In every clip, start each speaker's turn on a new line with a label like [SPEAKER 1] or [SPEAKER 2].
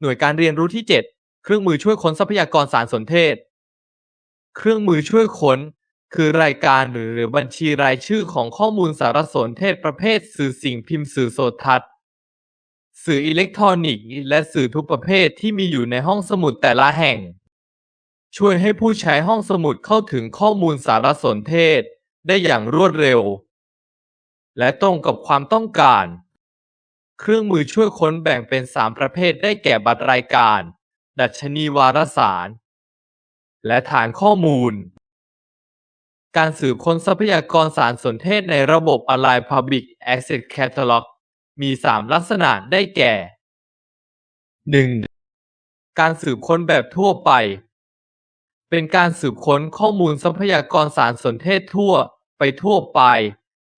[SPEAKER 1] หน่วยการเรียนรู้ที่ 7 เครื่องมือช่วยค้นทรัพยากรสารสนเทศ เครื่องมือช่วยค้น คือรายการหรือบัญชีรายชื่อของข้อมูลสารสนเทศประเภท สื่อสิ่งพิมพ์สื่อโสตทัศน์ สื่ออิเล็กทรอนิกส์ และสื่อทุกประเภทที่มีอยู่ในห้องสมุดแต่ละแห่ง ช่วยให้ผู้ใช้ห้องสมุดเข้าถึงข้อมูลสารสนเทศ ได้อย่างรวดเร็ว และตรงกับความต้องการ เครื่องมือช่วยค้นแบ่งเป็น 3 ประเภทได้แก่บัตรรายการ ดัชนีวารสาร และฐานข้อมูล การสืบค้นทรัพยากรสารสนเทศในระบบ Align Public Access Catalog มี 3 ลักษณะได้แก่ 1. การสืบค้นแบบทั่วไป เป็นการสืบค้นข้อมูลทรัพยากรสารสนเทศทั่วไปทั่วไป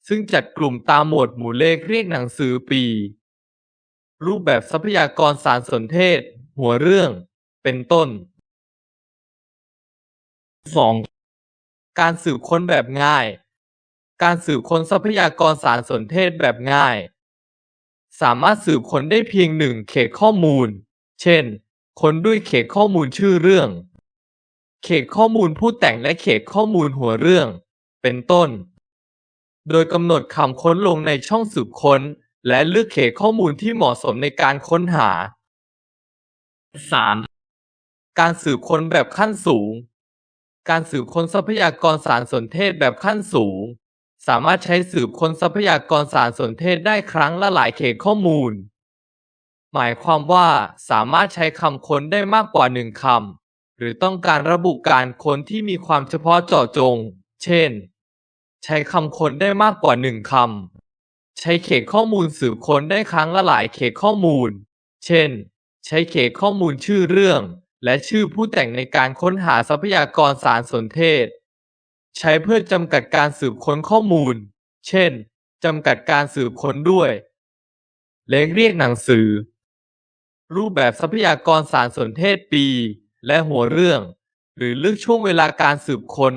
[SPEAKER 1] ซึ่งจัดกลุ่มตามหมวดหมู่เลขเรียกหนังสือปี รูปแบบทรัพยากรสารสนเทศ หัวเรื่อง เป็นต้น 2. การสืบค้นแบบง่าย การสืบค้นทรัพยากรสารสนเทศแบบง่าย สามารถสืบค้นได้เพียงหนึ่งเขตข้อมูล เช่น ค้นด้วยเขตข้อมูลชื่อเรื่อง เขตข้อมูลผู้แต่งและเขตข้อมูลหัวเรื่อง เป็นต้น โดยกำหนดคำค้นลงในช่องสืบค้น และเลือกเขตข้อมูลที่เหมาะสมในการค้นหา 3. การสืบค้นแบบขั้นสูง การสืบค้นทรัพยากรสารสนเทศแบบขั้นสูง สามารถใช้สืบค้นทรัพยากรสารสนเทศได้ครั้งละหลายเขตข้อมูล หมายความว่าสามารถใช้คำค้นได้มากกว่าหนึ่งคำหรือต้องการระบุการค้นที่มีความเฉพาะเจาะจง เช่น ใช้คำค้นได้มากกว่าหนึ่งคำ ใช้เขตข้อมูลสืบค้นได้ครั้งละหลายเขตข้อมูล เช่น ใช้เขตข้อมูลชื่อเรื่อง และชื่อผู้แต่งในการค้นหาทรัพยากรสารสนเทศ ใช้เพื่อจำกัดการสืบค้นข้อมูล เช่นจำกัดการสืบค้นด้วยเลขเรียกหนังสือ รูปแบบทรัพยากรสารสนเทศปี และหัวเรื่อง หรือเลือกช่วงเวลาการสืบค้น